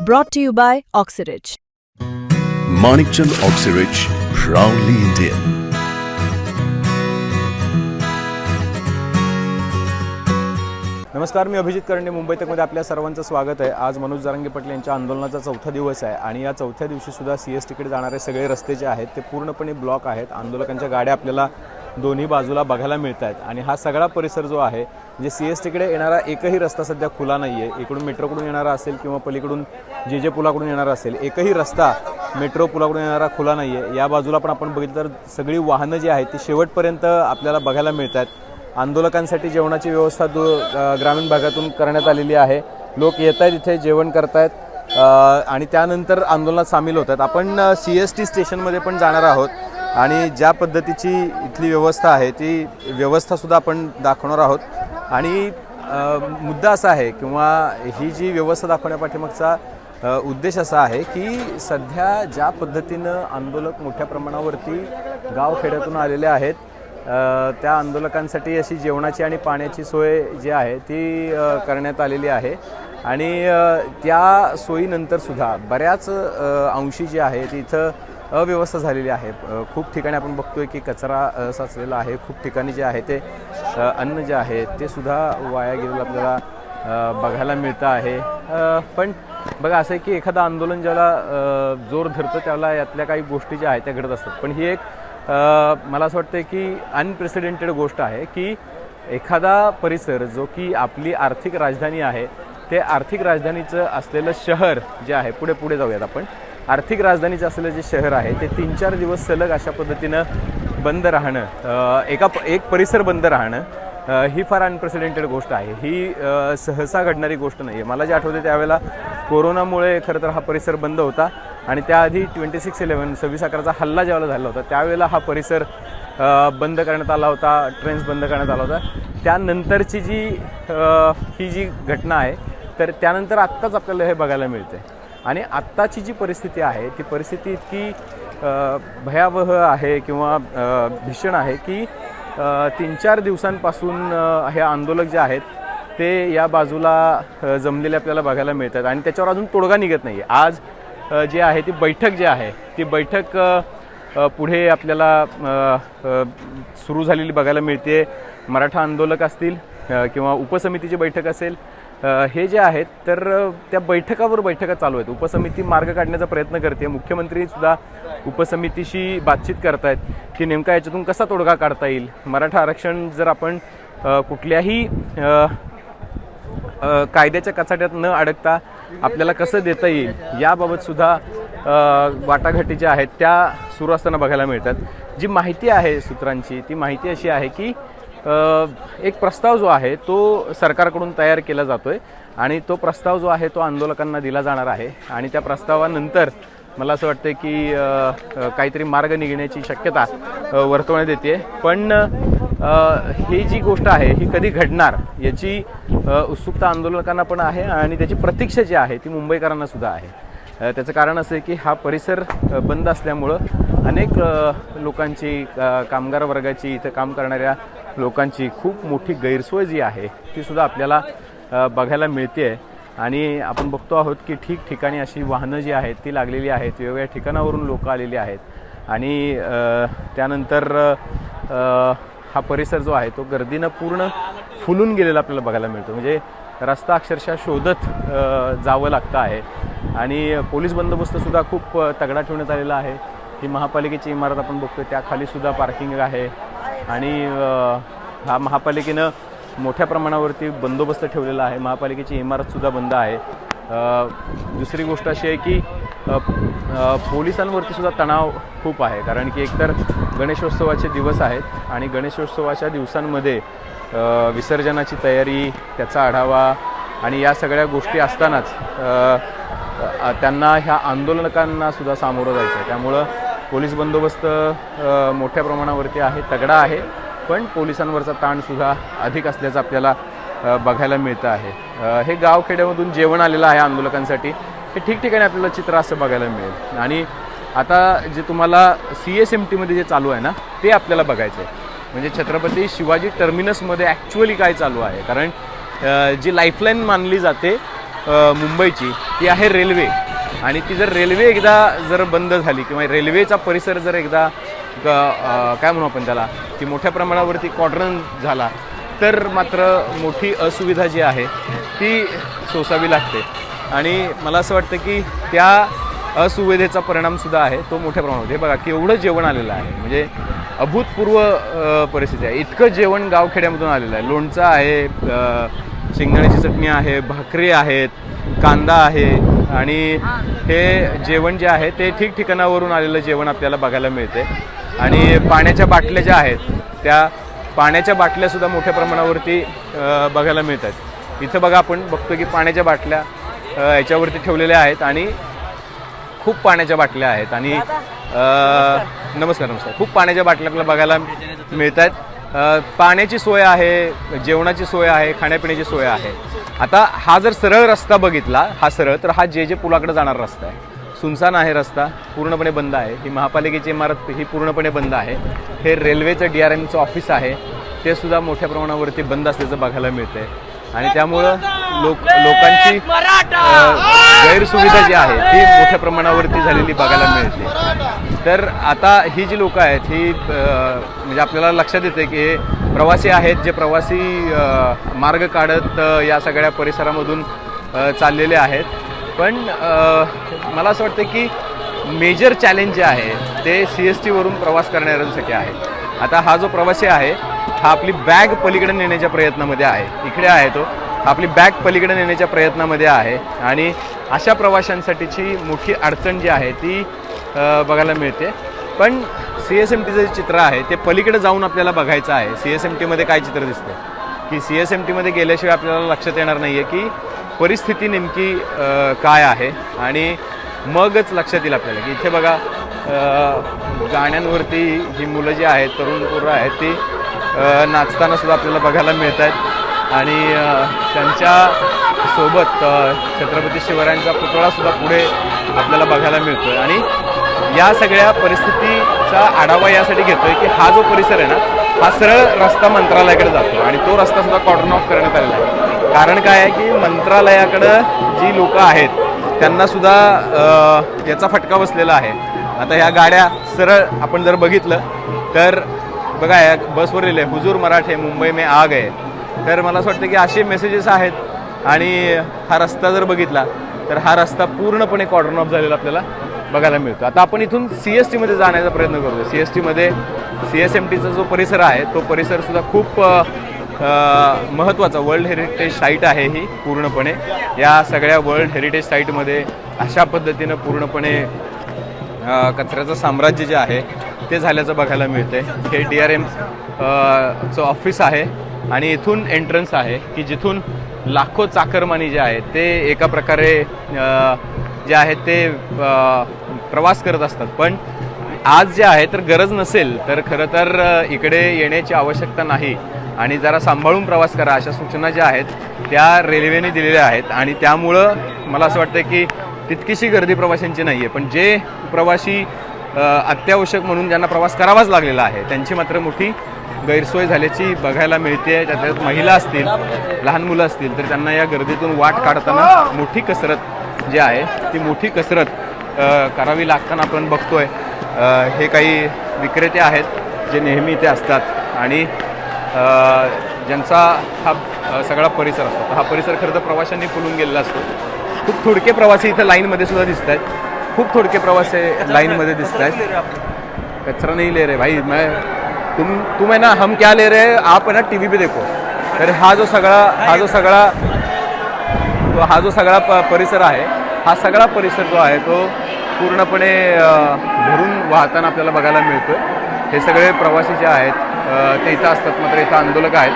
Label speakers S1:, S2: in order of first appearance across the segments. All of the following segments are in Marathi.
S1: Brought to you by Oxyridge.
S2: Manikchand Oxyrich, proudly Indian.
S3: नमस्कार मी अभिजित करंडे मुंबई तकमध्ये आपल्या सर्वांचं स्वागत आहे आज मनोज जारंगे पाटील यांच्या आंदोलनाचा चौथा दिवस आहे आणि या चौथ्या दिवशी सुद्धा सी एस टीकडे जाणारे सगळे रस्ते जे आहेत ते पूर्णपणे ब्लॉक आहेत आंदोलकांच्या गाड्या आपल्याला दोन्ही बाजूला बघायला मिळत आहेत आणि हा सगळा परिसर जो आहे म्हणजे सी एस टीकडे येणारा एकही रस्ता सध्या खुला नाही आहे इकडून मेट्रोकडून येणारा असेल किंवा पलीकडून जे जे पुलाकडून येणारा असेल एकही रस्ता मेट्रो पुलाकडून येणारा खुला नाही आहे या बाजूला पण आपण बघितलं तर सगळी वाहनं जी आहेत ती शेवटपर्यंत आपल्याला बघायला मिळत आहेत आंदोलकांसाठी जेवणाची व्यवस्था दु ग्रामीण भागातून करण्यात आलेली आहे. लोक येत आहेत इथे जेवण करतायत आणि त्यानंतर आंदोलनात सामील होत आहेत आपण सी एस टी स्टेशनमध्ये पण जाणार आहोत. आणि ज्या पद्धतीची इथली व्यवस्था आहे ती व्यवस्थासुद्धा आपण दाखवणार आहोत. आणि मुद्दा असा आहे किंवा ही जी व्यवस्था दाखवण्यापाठीमागचा उद्देश असा आहे की सध्या ज्या पद्धतीनं आंदोलक मोठ्या प्रमाणावरती गावखेड्यातून आलेले आहेत त्या आंदोलकांसाठी अशी जेवणाची आणि पाण्याची सोय जी आहे ती करण्यात आलेली आहे. आणि त्या सोयीनंतर सुद्धा बऱ्याच अंशी जी आहे ती इथं अव्यवस्था झालेली आहे. खूप ठिकाणी आपण बघतोय की कचरा साचलेला आहे. खूप ठिकाणी जे आहे ते अन्न जे आहे ते सुद्धा वाया गेलेलं आपल्याला बघायला मिळतं आहे. पण बघा असं आहे की एखादं आंदोलन ज्याला जोर धरतं त्याला यातल्या काही गोष्टी ज्या आहेत त्या घडत असतात. पण ही एक मला असं वाटतं की अनप्रेसिडेंटेड गोष्ट आहे की एखादा परिसर जो की आपली आर्थिक राजधानी आहे ते आर्थिक राजधानीचं असलेलं शहर जे आहे पुढे पुढे जाऊयात आपण. आर्थिक राजधानीचं असलेलं जे शहर आहे ते तीन चार दिवस सलग अशा पद्धतीनं बंद राहणं एका प- एक परिसर बंद राहणं ही फार अनप्रेसिडेंटेड गोष्ट आहे. ही सहसा घडणारी गोष्ट नाही आहे मला जे आठवते त्यावेळेला कोरोनामुळे खरं तर हा परिसर बंद होता आणि त्याआधी ट्वेंटी सिक्स इलेवन सव्वीस अकराचा हल्ला ज्यावेळेला झाला होता त्यावेळेला हा परिसर बंद करण्यात आला होता ट्रेन्स बंद करण्यात आला होता. त्यानंतरची जी ही जी घटना आहे तर त्यानंतर आत्ताच आपल्याला हे बघायला मिळते आणि आत्ताची जी परिस्थिती आहे ती परिस्थिती इतकी भयावह आहे किंवा भीषण आहे की तीन चार दिवसांपासून हे आंदोलक जे आहेत ते या बाजूला जमलेले आपल्याला बघायला मिळतात आणि त्याच्यावर अजून तोडगा निघत नाही आज जे आहे ती बैठक जी आहे ती बैठक पुढे आपल्याला सुरू झालेली बघायला मिळते. मराठा आंदोलक असतील किंवा उपसमितीची बैठक असेल हे जे आहेत तर त्या बैठकावर बैठका चालू आहेत. उपसमिती मार्ग काढण्याचा प्रयत्न करते. मुख्यमंत्री सुद्धा उपसमितीशी बातचीत करतायत की नेमका याच्यातून कसा तोडगा काढता येईल? मराठा आरक्षण जर आपण कुठल्याही कायद्याच्या कचाट्यात न अडकता आपल्याला कसं देता येईल याबाबत सुद्धा वाटाघाटी ज्या आहेत त्या सुरू असताना बघायला मिळतात. जी माहिती आहे सूत्रांची ती माहिती अशी आहे की एक प्रस्ताव जो आहे तो सरकारकडून तयार केला जातो आहे आणि तो प्रस्ताव जो आहे तो आंदोलकांना दिला जाणार आहे. आणि त्या प्रस्तावानंतर मला असं वाटतं की काहीतरी मार्ग निघण्याची शक्यता वर्तवण्यात येते पण ही जी गोष्ट आहे ही कधी घडणार याची उत्सुकता आंदोलकांना पण आहे आणि त्याची प्रतीक्षा जी आहे ती मुंबईकरांना सुद्धा आहे. त्याचं कारण असं आहे की हा परिसर बंद असल्यामुळं अनेक लोकांची कामगार वर्गाची इथं काम करणाऱ्या लोकांची खूप मोठी गैरसोय जी आहे ती सुद्धा आपल्याला बघायला मिळते आणि आपण बघतो आहोत की ठिकठिकाणी अशी वाहनं जी आहेत ती लागलेली आहेत. वेगवेगळ्या ठिकाणावरून लोक आलेली आहेत. आणि त्यानंतर हा परिसर जो आहे तो गर्दीनं पूर्ण फुलून गेलेला आपल्याला बघायला मिळतो. म्हणजे रस्ता अक्षरशः शोधत जावं लागतं आहे. आणि पोलीस बंदोबस्तसुद्धा खूप तगडा ठेवण्यात आलेला आहे. ही महापालिकेची इमारत आपण बघतो त्याखालीसुद्धा पार्किंग आहे. आणि हा महापालिकेनं मोठ्या प्रमाणावरती बंदोबस्त ठेवलेला आहे. महापालिकेची इमारतसुद्धा बंद आहे. दुसरी गोष्ट अशी आहे की पोलिसांवरतीसुद्धा पोलिसांवरती सुद्धा तणाव खूप आहे. कारण की एकतर गणेशोत्सवाचे दिवस आहेत आणि गणेशोत्सवाच्या दिवसांमध्ये विसर्जनाची तयारी त्याचा आढावा आणि या सगळ्या गोष्टी असतानाच त्यांना ह्या आंदोलकांनासुद्धा सामोरं जायचं आहे. त्यामुळं पोलीस बंदोबस्त मोठ्या प्रमाणावरती आहे तगडा आहे पण पोलिसांवरचा ताणसुद्धा अधिक असल्याचं आपल्याला बघायला मिळतं आहे. हे गावखेड्यामधून जेवण आलेलं आहे आंदोलकांसाठी. हे ठिकठिकाणी आपल्याला चित्र असं बघायला मिळेल. आणि आता जे तुम्हाला सी एस एम टीमध्ये जे चालू आहे ना ते आपल्याला बघायचं आहे म्हणजे छत्रपती शिवाजी टर्मिनसमध्ये ॲक्च्युअली काय चालू आहे? कारण जी लाईफलाईन मानली जाते मुंबईची ती आहे रेल्वे आणि ती जर रेल्वे एकदा जर बंद झाली किंवा रेल्वेचा परिसर जर एकदा ग- काय म्हणू आपण त्याला की मोठ्या प्रमाणावरती कॉटरन झाला तर मात्र मोठी असुविधा जी आहे ती सोसावी लागते. आणि मला असं वाटतं की त्या असुविधेचा परिणामसुद्धा आहे तो मोठ्या प्रमाणात हे बघा केवढं जेवण आलेलं आहे. म्हणजे अभूतपूर्व परिस्थिती आहे. इतकं जेवण गावखेड्यामधून आलेलं आहे. लोणचं आहे शेंगदाण्याची चटणी आहे भाकरी आहेत कांदा आहे आणि हे जेवण जे आहे ते ठिकठिकाणावरून आलेलं जेवण आपल्याला बघायला मिळते. आणि पाण्याच्या बाटल्या ज्या आहेत त्या पाण्याच्या बाटल्यासुद्धा मोठ्या प्रमाणावरती बघायला मिळतात. इथं बघा आपण बघतो की पाण्याच्या बाटल्या याच्यावरती ठेवलेल्या आहेत आणि खूप पाण्याच्या बाटल्या आहेत. आणि नमस्कार नमस्कार. खूप पाण्याच्या बाटल्या आपल्याला बघायला मिळत आहेत पाण्याची सोय आहे जेवणाची सोय आहे खाण्यापिण्याची सोय आहे. आता हा जर सरळ रस्ता बघितला हा सरळ तर हा जे जे पुलाकडे जाणारा रस्ता आहे. सुनसान आहे रस्ता पूर्णपणे बंद आहे. ही महापालिकेची इमारत ही पूर्णपणे बंद आहे. हे रेल्वेचं डी आर एमचं ऑफिस आहे. ते सुद्धा मोठ्या प्रमाणावरती बंद असल्याचं बघायला मिळतंय. आणि त्यामुळं लोक लोकांची गैरसुविधा जी आहे ती मोठ्या प्रमाणावरती झालेली बघायला मिळते. तर आता ही जी लोकं आहेत ही म्हणजे आपल्याला लक्षात येते की हे प्रवासी आहेत जे प्रवासी मार्ग काढत या सगळ्या परिसरामधून चाललेले आहेत. पण मला असं वाटतं की मेजर चॅलेंज जे आहे ते सी एस टीवरून प्रवास करणाऱ्यांसाठी आहे. आता हा जो प्रवासी आहे हा आपली बॅग पलीकडे नेण्याच्या प्रयत्नामध्ये आहे. इकडे आहे तो. आपली बॅग पलीकडे नेण्याच्या प्रयत्नामध्ये आहे. आणि अशा प्रवाशांसाठीची मोठी अडचण जी आहे ती बघायला मिळते. पण सी एस एम टीचं जे चित्र आहे ते पलीकडे जाऊन आपल्याला बघायचं आहे. सी एस एम टीमध्ये काय चित्र दिसतं की सी एस एम टीमध्ये गेल्याशिवाय आपल्याला लक्षात येणार नाही आहे की परिस्थिती नेमकी काय आहे आणि मगच लक्षात येईल आपल्याला. की इथे बघा गाण्यांवरती ही मुलं जी आहेत तरुण पोरं आहेत ती नाचताना सुद्धा आपल्याला बघायला मिळत आहेत आणि त्यांच्यासोबत छत्रपती शिवरायांचा पुतळासुद्धा पुढे आपल्याला बघायला मिळतोय. आणि या सगळ्या परिस्थितीचा आढावा यासाठी घेतोय की हा जो परिसर आहे ना हा सरळ रस्ता मंत्रालयाकडे जातो. आणि तो रस्ता सुद्धा कॉटन ऑफ करण्यात आलेला आहे. कारण काय आहे की मंत्रालयाकडं जी लोक आहेत त्यांना सुद्धा याचा फटका बसलेला आहे. आता ह्या गाड्या सरळ आपण जर बघितलं तर बघा या बसवर लिहिलं आहे हुजूर मराठे मुंबई में आग आहे तर मला असं वाटतं की असे मेसेजेस आहेत. आणि हा रस्ता जर बघितला तर हा रस्ता पूर्णपणे कॉर्डन ऑफ झालेला आपल्याला बघायला मिळतो. आता आपण इथून सी एस टीमध्ये जाण्याचा प्रयत्न करतो सी एस टीमध्ये सी एस एम टीचा जो परिसर आहे तो परिसरसुद्धा खूप महत्त्वाचा. वर्ल्ड हेरिटेज साईट आहे ही पूर्णपणे. या सगळ्या वर्ल्ड हेरिटेज साईटमध्ये अशा पद्धतीनं पूर्णपणे कचऱ्याचं साम्राज्य जे आहे ते झाल्याचं बघायला मिळते हे डी आर एम चं ऑफिस आहे आणि इथून एंट्रन्स आहे की जिथून लाखो चाकरमानी जे आहेत ते एका प्रकारे जे आहेत ते प्रवास करत असतात. पण आज जे आहे तर गरज नसेल तर खरं तर इकडे येण्याची आवश्यकता नाही. आणि जरा सांभाळून प्रवास करा अशा सूचना ज्या आहेत त्या रेल्वेने दिलेल्या आहेत. आणि त्यामुळं मला असं वाटतं की तितकीशी गर्दी प्रवाशांची नाही आहे पण जे प्रवासी अत्यावश्यक म्हणून ज्यांना प्रवास करावाच लागलेला आहे. त्यांची मात्र मोठी गैरसोय झाल्याची बघायला मिळते. त्याच्यात महिला असतील लहान मुलं असतील तर त्यांना या गर्दीतून वाट काढताना मोठी कसरत जी आहे ती मोठी कसरत करावी लागताना आपण बघतोय. हे काही विक्रेते आहेत जे नेहमी इथे असतात आणि ज्यांचा हा सगळा परिसर असतो. हा परिसर खरं तर प्रवाशांनी फुलून गेलेला असतो. खूप थोडके प्रवासी इथं लाईनमध्ये सुद्धा दिसत आहेत खूप थोडके प्रवासी लाईनमध्ये दिसत आहेत कचरा नहीं ले रहे भाई. मैं तुम तुम है ना हम क्या ले रहे हैं आप है ना टीवी पे देखो. तर हा जो सगळा हा जो सगळा तो हा जो सगळा प परिसर आहे हा सगळा परिसर जो आहे तो पूर्णपणे भरून वाहताना आपल्याला बघायला मिळतो हे सगळे प्रवासी जे आहेत ते इथं असतात मात्र इथं आंदोलक आहेत.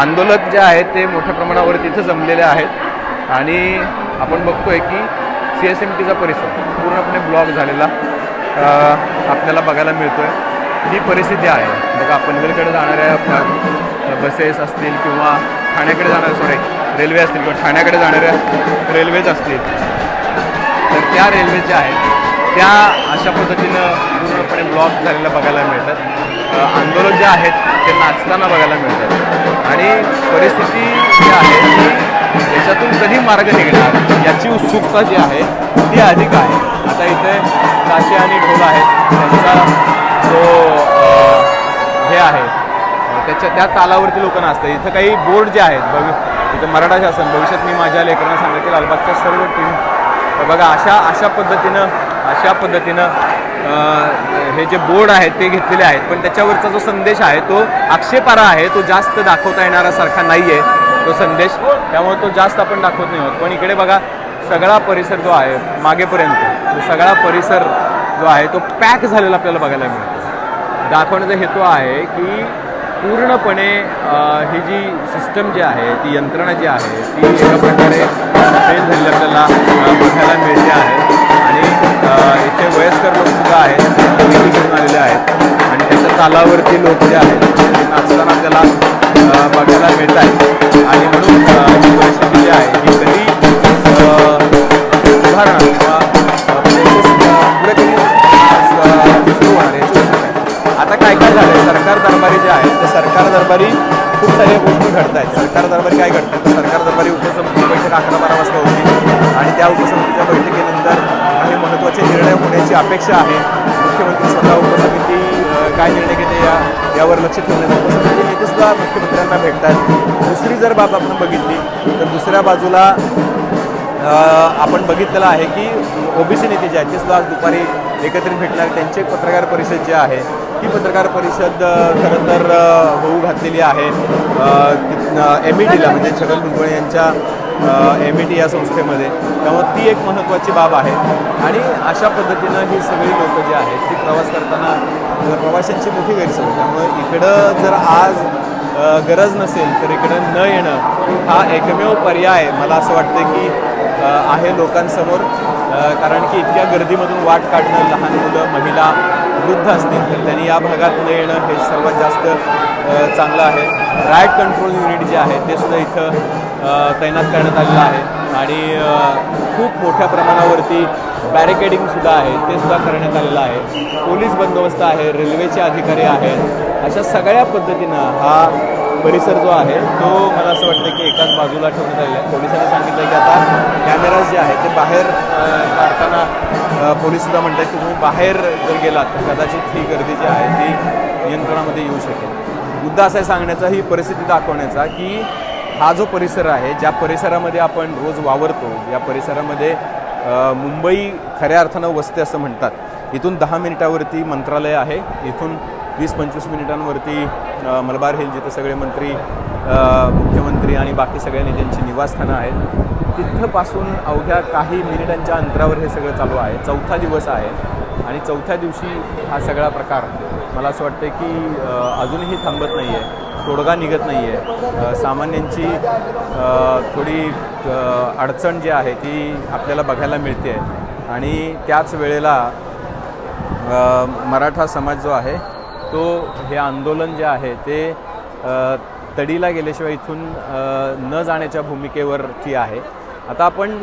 S3: आंदोलक जे आहेत ते मोठ्या प्रमाणावर इथं जमलेले आहेत. आणि आपण बघतोय की सी एस एम टीचा परिसर पूर्णपणे ब्लॉक झालेला आपल्याला बघायला मिळतो आहे ही परिस्थिती आहे. बघा पनवेलकडे जाणाऱ्या बसेस असतील किंवा ठाण्याकडे जाणाऱ्या सॉरी रेल्वे असतील किंवा ठाण्याकडे जाणाऱ्या रेल्वेज असतील तर त्या रेल्वे ज्या आहेत त्या अशा पद्धतीनं पूर्णपणे ब्लॉक झालेल्या बघायला मिळतात. आंदोलक जे आहेत ते नाचताना बघायला मिळतात. आणि परिस्थिती जी आहे ती याच्यातून कधी मार्ग निघणार याची उत्सुकता जी आहे ती अधिक आहे. आता इथे काशी आणि ढोल आहेत त्यांचा जो हे आहे त्याच्या त्या तालावरती लोक नाचतात. इथं काही बोर्ड जे आहेत बघ इथं मराठा शासन भविष्यात मी माझ्या लेकरांना सांगितलं की लालबागच्या सर्व टीम बघा अशा अशा पद्धतीनं अशा पद्धतीनं हे जे बोर्ड आहेत ते घेतलेले आहेत. पण त्याच्यावरचा जो संदेश आहे तो आक्षेपारा आहे. तो जास्त दाखवता येणारा सारखा नाही आहे तो संदेश. त्यामुळे तो जास्त आपण दाखवत नाही आहोत. पण इकडे बघा सगळा परिसर जो आहे मागेपर्यंत तो सगळा परिसर जो आहे तो पॅक झालेला आपल्याला बघायला मिळतो. दाखवण्याचा हेतू आहे की पूर्णपणे ही जी सिस्टम जी आहे ती यंत्रणा जी आहे ती एका प्रकारे फेल झालेली आपल्याला बघायला मिळते आहे. इथे वयस्कर लोकसुद्धा आहेत ते विधी करून आलेले आहेत आणि त्याच्या तालावरती लोक जे आहेत ते नाचताना त्याला बघायला मिळत आहेत आणि म्हणून ही परिस्थिती जी आहे ही कधी अ, सुधारणा किंवा पुढे कधी सुरू होणार आहे. आता काय झालं. सरकार दरबारी जे आहेत ते सरकार दरबारी खूप साऱ्या गोष्टी घडत आहेत सरकार दरबारी काय घडतं? तर सरकार दरबारी उपसमिती बैठक अकरा बारा वाजता होती. आणि त्या उपसमितीच्या बैठकीनंतर काही महत्त्वाचे निर्णय होण्याची अपेक्षा आहे. मुख्यमंत्री स्वतः उपसमिती काय निर्णय घेते या यावर लक्ष ठेवण्यात उपसमिती नेतेसुद्धा मुख्यमंत्र्यांना भेटतात. दुसरी जर बाब आपण बघितली तर दुसऱ्या बाजूला आपण बघितलेलं आहे की ओबीसी नेते जे आहेत ते सुद्धा आज दुपारी एकत्रित भेटणार. त्यांची एक पत्रकार परिषद जी आहे ही पत्रकार परिषद खरं तर होऊ घातलेली आहे. एम ई टीला म्हणजे छगन भुजबळ यांच्या एम ई टी या संस्थेमध्ये. त्यामुळे ती एक महत्त्वाची बाब आहे. आणि अशा पद्धतीनं ही सगळी लोकं जी आहेत ती प्रवास करताना प्रवाशांची मोठी गैरसोय. त्यामुळे इकडं जर आज गरज नसेल तर इकडं न येणं हा एकमेव पर्याय मला असं वाटतं की आहे लोकांसमोर. कारण की इतक्या गर्दीमधून वाट काढणं लहान मुलं महिला वृद्ध असतील तर त्यांनी या भागात न येणं हे सर्वात जास्त चांगलं आहे. रायट कंट्रोल युनिट जे आहे ते सुद्धा इथं तैनात करण्यात आलेलं आहे. आणि खूप मोठ्या प्रमाणावरती बॅरिकेडिंगसुद्धा आहे ते सुद्धा करण्यात आलेलं आहे. पोलीस बंदोबस्त आहे रेल्वेचे अधिकारी आहेत. अशा सगळ्या पद्धतीनं हा परिसर जो आहे तो मला असं वाटतं की एकाच बाजूला ठेवण्यात आलेला आहे. पोलिसांनी सांगितलं की आता कॅमेराज जे आहे ते बाहेर काढताना अ, पोलीससुद्धा म्हणतात की तुम्ही बाहेर जर गेलात तर कदाचित ही गर्दी जी आहे ती नियंत्रणामध्ये येऊ शकेल. मुद्दा असा आहे सांगण्याचा ही परिस्थिती दाखवण्याचा की हा जो परिसर आहे ज्या परिसरामध्ये आपण रोज वावरतो या परिसरामध्ये मुंबई खऱ्या अर्थानं वसते असं म्हणतात. इथून दहा मिनिटावरती मंत्रालय आहे. इथून वीस पंचवीस मिनिटांवरती मलबार हिल जिथे सगळे मंत्री मुख्यमंत्री आणि बाकी सगळ्या नेत्यांची निवासस्थानं आहेत तिथंपासून अवघ्या काही मिनिटांच्या अंतरावर हे सगळं चालू आहे. चौथा दिवस आहे आणि चौथ्या दिवशी हा सगळा प्रकार. मला असं वाटतं की अजूनही थांबत नाही आहे तोडगा निघत नाही आहे सामान्यांची थोडी अडचण जी आहे ती आपल्याला बघायला मिळते. आहे आणि त्याच वेळेला मराठा समाज जो आहे तो हे आंदोलन जे आहे ते तडीला गेल्याशिवाय इथून न जाण्याच्या भूमिकेवरती आहे. आता आपण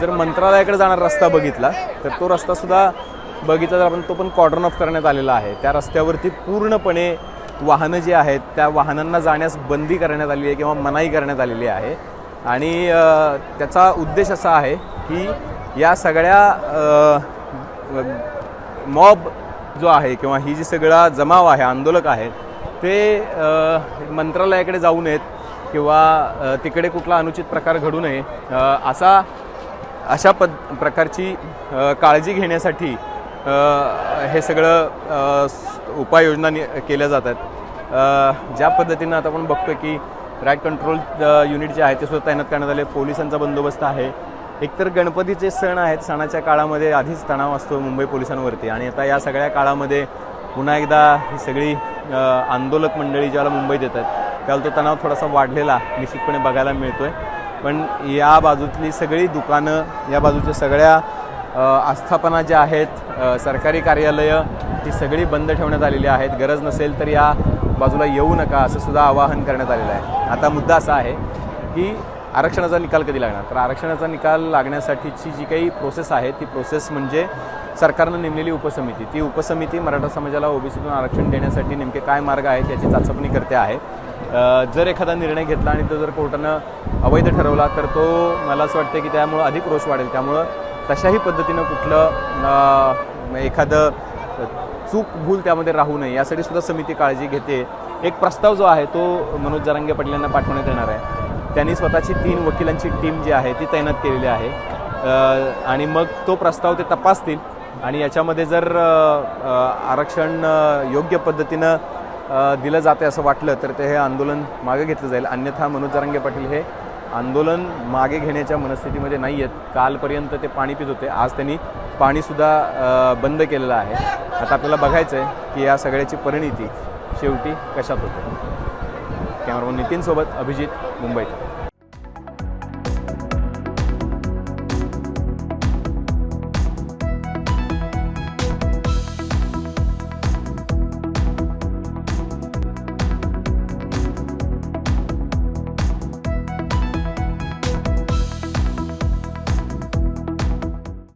S3: जर मंत्रालयाकडे जाणारा रस्ता बघितला तर तो रस्तासुद्धा बघितला तर आपण तो पण कॉर्डन ऑफ करण्यात आलेला आहे. त्या रस्त्यावरती पूर्णपणे वाहनं जी आहेत त्या वाहनांना जाण्यास बंदी करण्यात आली आहे किंवा मनाई करण्यात आलेली आहे. आणि त्याचा उद्देश असा आहे की या सगळ्या मॉब जो आहे किंवा ही जी सगळा जमाव आहे आंदोलक आहेत ते मंत्रालयाकडे जाऊ नयेत किंवा तिकडे कुठला अनुचित प्रकार घडू नये असा अशा पद प्रकारची काळजी घेण्यासाठी हे सगळं उपाययोजना नि- केल्या जातात. ज्या पद्धतीनं आता आपण बघतो की रॅक कंट्रोल युनिट जे आहे ते सुद्धा तैनात करण्यात आले. पोलिसांचा बंदोबस्त आहे. एकतर गणपतीचे सण आहेत सणाच्या काळामध्ये आधीच तणाव असतो मुंबई पोलिसांवरती. आणि आता या सगळ्या काळामध्ये पुन्हा एकदा ही सगळी आंदोलक मंडळी ज्याला मुंबईत येतात त्याला तो तणाव थोडासा वाढलेला निश्चितपणे बघायला मिळतोय. पण या बाजूतली सगळी दुकानं या बाजूच्या सगळ्या आस्थापना ज्या आहेत सरकारी कार्यालयं ती सगळी बंद ठेवण्यात आलेली आहेत. गरज नसेल तर या बाजूला येऊ नका असं सुद्धा आवाहन करण्यात आलेलं आहे. आता मुद्दा असा आहे की आरक्षणाचा निकाल कधी लागणार? तर आरक्षणाचा निकाल लागण्यासाठीची जी काही प्रोसेस आहे ती प्रोसेस म्हणजे सरकारनं नेमलेली उपसमिती. ती उपसमिती मराठा समाजाला ओबीसीतून आरक्षण देण्यासाठी नेमके काय मार्ग आहेत याची चाचपणी करते आहे. जर एखादा निर्णय घेतला आणि तो जर कोर्टानं अवैध ठरवला तर तो मला असं वाटतं की त्यामुळं अधिक रोष वाढेल. त्यामुळं तशाही पद्धतीनं कुठलं एखादं चूक भूल त्यामध्ये राहू नये यासाठी सुद्धा समिती काळजी घेते. एक प्रस्ताव जो आहे तो मनोज जरांगे पाटील यांना पाठवण्यात येणार आहे. त्यांनी स्वतःची तीन वकिलांची टीम जी आहे ती तैनात केलेली आहे. आणि मग तो प्रस्ताव ते तपासतील. आणि याच्यामध्ये जर आरक्षण योग्य पद्धतीनं दिलं जाते असं वाटलं तर ते हे आंदोलन मागे घेतलं जाईल. अन्यथा मनोज जरांगे पाटील हे आंदोलन मागे घेण्याच्या मनस्थितीमध्ये नाही आहेत. कालपर्यंत ते पाणी पित होते. आज त्यांनी पाणीसुद्धा बंद केलेलं आहे. आता आपल्याला बघायचं आहे की या सगळ्याची परिणिती शेवटी कशात होते. कॅमेरामन नितीनसोबत अभिजित मुंबईत.